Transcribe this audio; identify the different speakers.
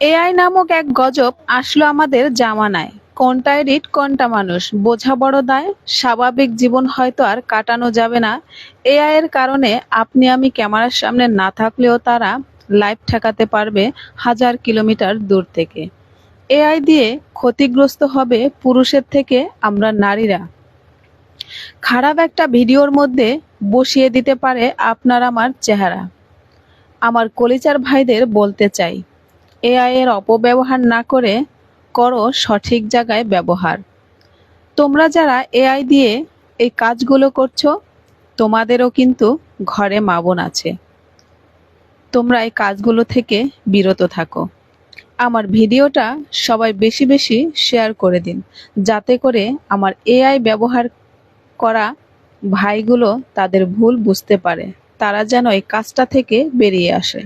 Speaker 1: AI নামক এক গজব আসলো আমাদের জামানায়। কোনটা রিট, কোনটা মানুষ? বোঝা বড় দায়। স্বাভাবিক জীবন হয়তো আর কাটানো যাবে না। এআই এর কারণে আপনি আমি ক্যামেরার সামনে না থাকলেও তারা লাইভ ঠেকাতে পারবে হাজার কিলোমিটার দূর থেকে। এআই দিয়ে ক্ষতিগ্রস্ত হবে পুরুষের থেকে আমরা নারীরা। খারাপ একটা ভিডিওর মধ্যে বসিয়ে দিতে পারে আপনার আমার চেহারা। আমার কলিচার ভাইদের বলতে চাই। এআই এর অপব্যবহার না করে করো সঠিক জায়গায় ব্যবহার। তোমরা যারা এআই দিয়ে এই কাজগুলো করছ, তোমাদেরও কিন্তু ঘরে মা বোন আছে। তোমরা এই কাজগুলো থেকে বিরত থাকো। আমার ভিডিওটা সবাই বেশি বেশি শেয়ার করে দিন, যাতে করে আমার এআই ব্যবহার করা ভাইগুলো তাদের ভুল বুঝতে পারে। তারা যেন এই কাজটা থেকে বেরিয়ে আসে।